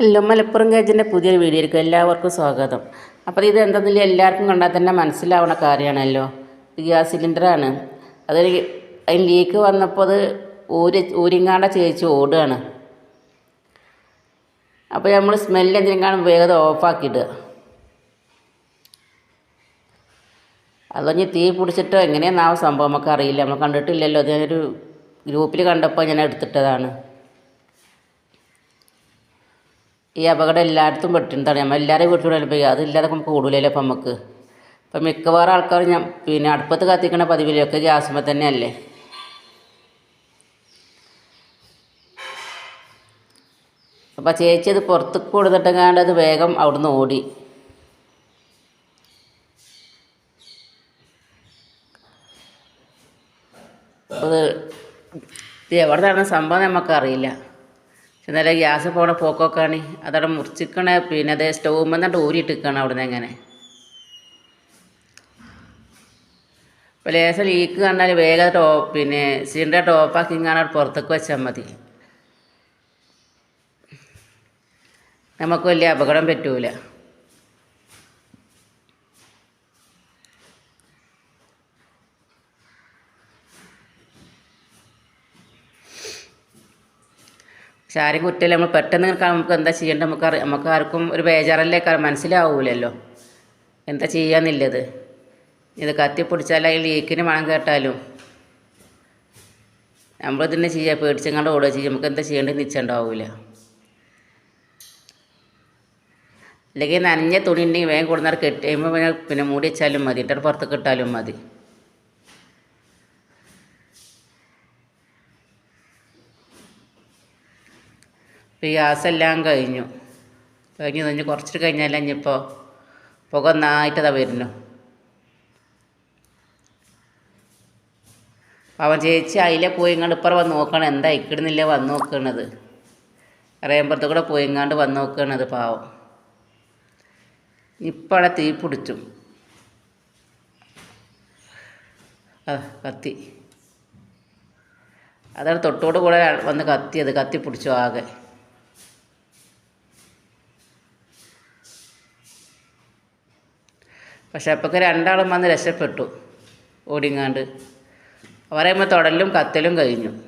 Hello Malappuram കേജിന്റെ പുതിയൊരു വീഡിയോയിലേക്ക് എല്ലാവർക്കും സ്വാഗതം. അപ്പോൾ ഇത് എന്തെന്നില്ല എല്ലാവർക്കും കണ്ടാൽ തന്നെ മനസ്സിലാവണ കാര്യമാണല്ലോ. ഗ്യാസ് സിലിണ്ടറാണ്. അതൊരു അതിന് ലീക്ക് വന്നപ്പോൾ അത് ഊരി ഊരിങ്ങാണ്ട ചേച്ചി ഓടുകയാണ്. അപ്പോൾ നമ്മൾ സ്മെല്ല് എന്തെങ്കിലും കാണും വേഗം ഓഫാക്കിയിടുക. അതഞ്ഞ് തീ പിടിച്ചിട്ടോ എങ്ങനെയാണെന്നാവും സംഭവം. നമുക്ക് അറിയില്ല. നമ്മൾ കണ്ടിട്ടില്ലല്ലോ. അത് ഞാനൊരു ഗ്രൂപ്പിൽ കണ്ടപ്പോൾ ഞാൻ എടുത്തിട്ടതാണ്. ഈ അപകടം എല്ലായിടത്തും പെട്ടിട്ടുണ്ടാണ് നമ്മൾ എല്ലാവരും വീട്ടിലൂടെ പോയി. അതില്ലാതെ നമുക്ക് കൂടുതലല്ലോ അപ്പം നമുക്ക്. ഇപ്പം മിക്കവാറും ആൾക്കാർ ഞാൻ പിന്നെ അടുപ്പത്ത് കത്തിക്കണ പതിവിലൊക്കെ ഗ്യാസുമ്പോൾ തന്നെയല്ലേ. അപ്പോൾ ചേച്ചി അത് പുറത്ത് കൊടുത്തിട്ടെങ്ങാണ്ട് അത് വേഗം അവിടുന്ന് ഓടി. അത് എവിടെ നടന്ന സംഭവം നമുക്കറിയില്ല എന്നാലും ഗ്യാസ് പോണ പോക്കൊക്കെയാണ് അതവിടെ മുറിച്ചിക്കണ. പിന്നെ അത് സ്റ്റൗമ്മ എന്നിട്ട് ഊരിയിട്ടിരിക്കണം അവിടെ നിന്ന് എങ്ങനെ അപ്പോൾ ലേശം ലീക്ക് കണ്ടാൽ വേഗം ടോ പിന്നെ സിലിണ്ടർ ടോപ്പാക്കി ഇങ്ങനെ പുറത്തേക്ക് വെച്ചാൽ മതി. നമുക്ക് വലിയ അപകടം പറ്റൂല. പക്ഷെ ആരും കുറ്റമില്ല നമ്മൾ പെട്ടെന്ന് നമുക്ക് എന്താ ചെയ്യേണ്ടത്? നമുക്ക് നമുക്ക് ആർക്കും ഒരു ബേജാറല്ലേ മനസ്സിലാവൂലല്ലോ. എന്താ ചെയ്യാന്നില്ലത് ഇത് കത്തി പിടിച്ചാൽ അതിൽ ലീക്കിന് മണം കേട്ടാലും. നമ്മൾ തന്നെ ചെയ്യുക പേടിച്ചങ്ങാണ്ട് ഓടുക ചെയ്യുക നമുക്ക് എന്താ ചെയ്യേണ്ടത് നിശ്ചയുണ്ടാവില്ല അല്ലെങ്കിൽ നനഞ്ഞ തുണി ഉണ്ടെങ്കിൽ വേഗം കൊടുന്നാൽ കെട്ടി കഴിയുമ്പോൾ പിന്നെ മൂടി വെച്ചാലും മതി. എന്നിട്ട് പുറത്തേക്ക് ഇട്ടാലും മതി. ഗ്യാസ് കഴിഞ്ഞു. കഴിഞ്ഞു കഴിഞ്ഞ്. കുറച്ചിട്ട് കഴിഞ്ഞാൽ ഇനിയിപ്പോൾ പുക ഒന്നായിട്ടതാ വരുന്നു. അവൻ ചേച്ചി അതിലെ പോയിങ്ങാണ്ട് ഇപ്പുറം വന്ന് നോക്കണം. എന്താ ഇക്കിടുന്നില്ല വന്ന് നോക്കണത്? അറിയാമ്പുറത്ത് കൂടെ പോയിങ്ങാണ്ട് വന്ന് നോക്കണത് പാവം. ഇപ്പം തീ പിടിച്ചു. കത്തി. അതാണ് തൊട്ടോട് കൂടെ വന്ന് കത്തിയത്. കത്തി പിടിച്ചു ആകെ. പക്ഷെ അപ്പൊക്കെ രണ്ടാളും വന്ന് രക്ഷപ്പെട്ടു. ഓടിങ്ങാണ്ട്. പറയുമ്പോൾ തൊടലും കത്തലും കഴിഞ്ഞു.